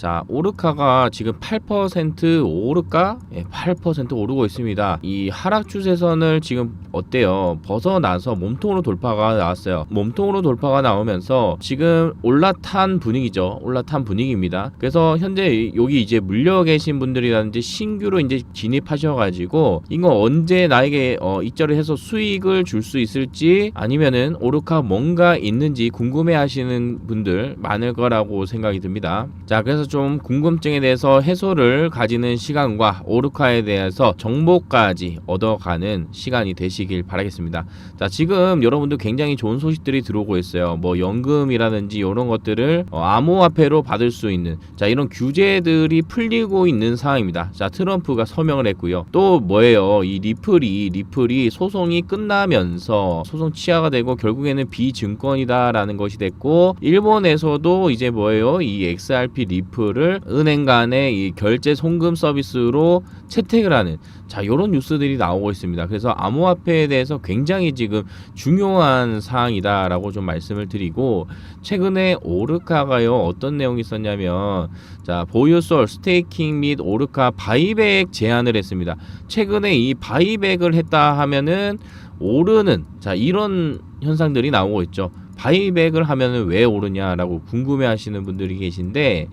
자, 오르카가 지금 8% 오르까? 예, 8% 오르고 있습니다. 이 하락 추세선을 지금 어때요? 벗어나서 몸통으로 돌파가 나왔어요. 몸통으로 돌파가 나오면서 지금 올라탄 분위기죠. 올라탄 분위기입니다. 그래서 현재 여기 이제 물려 계신 분들이라든지 신규로 이제 진입하셔가지고 이거 언제 나에게 어, 입절을 해서 수익을 줄 수 있을지 아니면은 오르카 뭔가 있는지 궁금해하시는 분들 많을 거라고 생각이 듭니다. 자, 그래서 좀 궁금증에 대해서 해소를 가지는 시간과 오르카에 대해서 정보까지 얻어가는 시간이 되시길 바라겠습니다. 자, 지금 여러분들 굉장히 좋은 소식들이 들어오고 있어요. 뭐 연금이라든지 이런 것들을 어, 암호화폐로 받을 수 있는 자 이런 규제들이 풀리고 있는 상황입니다. 자 트럼프가 서명을 했고요. 또 뭐예요? 이 리플이 리플이 소송이 끝나면서 소송 취하가 되고 결국에는 비증권이다라는 것이 됐고 일본에서도 이제 뭐예요? 이 XRP 리플 을 은행 간의 이 결제 송금 서비스로 채택을 하는 자 이런 뉴스들이 나오고 있습니다. 그래서 암호화폐에 대해서 굉장히 지금 중요한 사항이다라고 좀 말씀을 드리고 최근에 오르카가요 어떤 내용이 있었냐면 자 보유솔 스테이킹 및 오르카 바이백 제안을 했습니다. 최근에 이 바이백을 했다 하면은 오르는 자 이런 현상들이 나오고 있죠. 바이백을 하면은 왜 오르냐라고 궁금해하시는 분들이 계신데